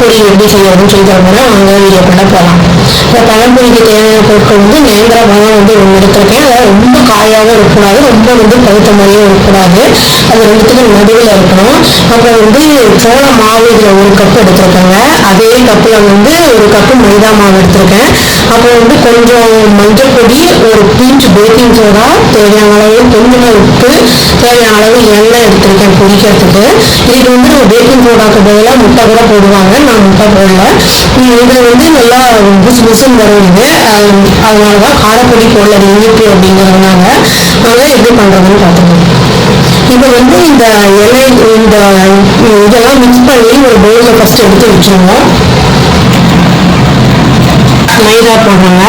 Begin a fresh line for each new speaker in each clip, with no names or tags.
பழம்பொரி எப்படி செய்யறதுன்னு சொல்லி தர போகிறேன் வீடியோ பண்ண போகலாம் இப்போ பழம்பொரிக்கு தேவையான பொருட்கள் வந்து நேந்திர பழம் வந்து ஒன்று எடுத்திருக்கேன். அதாவது ரொம்ப காயாகவும் இருக்கக்கூடாது ரொம்ப வந்து பழுத்த மாதிரியும் இருக்கக்கூடாது. அது ரெண்டுத்துக்கும் நடுவில் இருக்கணும். அப்புறம் வந்து சோள மாவு இதில் ஒரு கப் எடுத்திருக்கேங்க. அதே கப்பில் வந்து ஒரு கப்பு மைதா மாவு எடுத்திருக்கேன். அப்புறம் வந்து கொஞ்சம் மஞ்சள் பொடி ஒரு பிஞ்ச் பேக்கிங் சோடா தேவையான அளவு கொஞ்சமாக உப்பு தேவையான அளவு எண்ணெய் எடுத்துருக்கேன் பொடிக்கிறதுக்கு இதுக்கு வந்து நம்ம பேக்கிங் சோடாக்கு பதிலாக முட்டை கூட போடுவாங்க. நான் முட்டை போடல. இது வந்து நல்லா புசு புசுன்னு வரும் இது. அதனால தான் காரப்பொடி போடல இனிப்பு அப்படிங்கிறதுனால. அதெல்லாம் எப்படி பண்ணுறதுன்னு பார்த்துக்கோங்க இப்போ வந்து இந்த இலை இந்த இதெல்லாம் மிக்ஸ் பண்ணி ஒரு பவுலில் ஃபஸ்ட் எடுத்து வச்சுருவோம். மைதா போடுறாங்க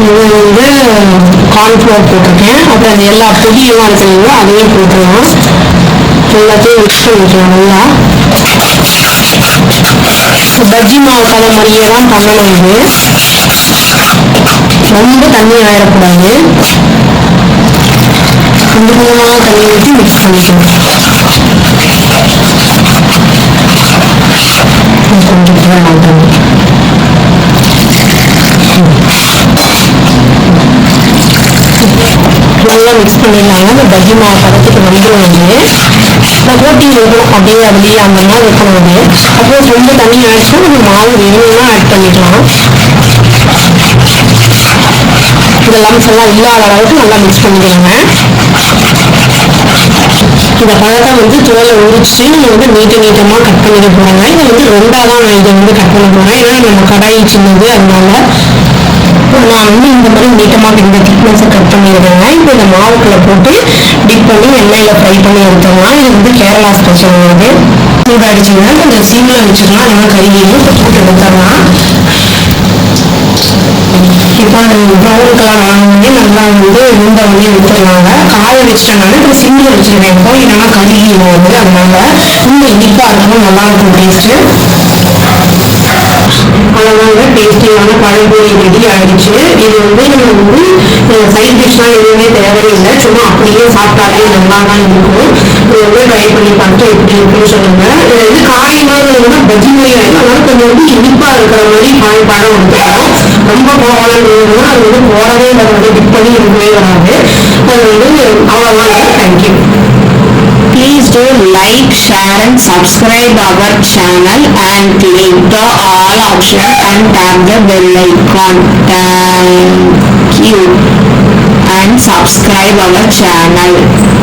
இது வந்து கார்ன்ஃப்ளவர் போட்டிருக்கேன். அப்புறம் அந்த எல்லா பொடியெல்லாம் இருக்குங்களோ அதையும் போட்டுருவோம். எல்லாத்தையும் மிக்ஸ் பண்ணிக்கலாம் நல்லா. பஜ்ஜி மாவு பதம் மாதிரியே தான் பண்ணணும் இது. ரொம்ப தண்ணி ஆயிடக்கூடாது கொஞ்சம் கொஞ்சமாக தண்ணி ஊற்றி மிக்ஸ் பண்ணிக்கணும் நல்லா மிக்ஸ் பண்ணிடலாங்க. அந்த பஜ்ஜி மாவு பதத்துக்கு வந்துடும் வந்து நான் போட்டி அப்படியே அப்படியே அந்த மாதிரி இருக்கணும் அது அப்புறம் ரொம்ப தண்ணி ஆயிடுச்சுன்னா நம்ம மாவு வேணும்னா ஆட் பண்ணிக்கலாம். இந்த லம்ஸ் எல்லாம் இல்லாத அளவுக்கு நல்லா மிக்ஸ் பண்ணிக்கலாங்க இந்த பழத்தை வந்து தோலை உரிச்சு நம்ம வந்து நீட்ட நீட்டமாக கட் பண்ணிக்க போகிறாங்க இதை வந்து ரெண்டாக தான் நான் இதை வந்து கட் பண்ண போகிறேன் ஏன்னா நம்ம கடாயி சின்னது அதனால நான் வந்து இந்த மாதிரி நீட்டமாக இந்த திக்னஸை கட் பண்ணிடுறேன் இப்போ இந்த மாவுக்குள்ள போட்டு டிப் பண்ணி எண்ணெயில் ஃப்ரை பண்ணி எடுத்தோம்னா இது வந்து கேரளா ஸ்பெஷல் வந்து சூடாடிச்சிங்கன்னா கொஞ்சம் சீமில் வச்சுக்கலாம் இல்லைன்னா கருகியும் போட்டு எடுத்துடலாம். இப்போ ப்ரௌன் கலர் ஆனோடனே நல்லா வந்து உண்டை வந்து எடுத்துடலாங்க காய வச்சிட்டனால இப்போ சிம்மில் வச்சுருக்கேன். இப்போ இல்லைன்னா கருகி வந்து அதனால ரொம்ப இனிப்பாக இருக்கும். நல்லா இருக்கும் டேஸ்ட்டு அழகாக டேஸ்டியான பழம்பொழி ரெடி ஆயிடுச்சு. இது வந்து நம்ம வந்து சைட் டிஷ்லாம் எதுவுமே தேவையில்லை சும்மா அப்படியே சாப்பிட்டாலே நல்லா தான் இருக்கும். இது வந்து ட்ரை பண்ணி பார்த்து எப்படி இருக்குன்னு சொல்லுங்க. இது வந்து காய் இருந்ததுன்னா பஜ்ஜி மாதிரி ஆயிடும். அதனால கொஞ்சம் வந்து இனிப்பாக இருக்கிற மாதிரி காய் பழம் எடுத்துக்கணும் ரொம்ப கோவலம் இருந்ததுன்னா அது வந்து போடவே வராது டிப் பண்ணி இருக்கவே வராது அது வந்து அவ்வளோதான் thank you
Please do like, share and subscribe our channel and click the all option and tap the bell icon. Thank you and subscribe our channel.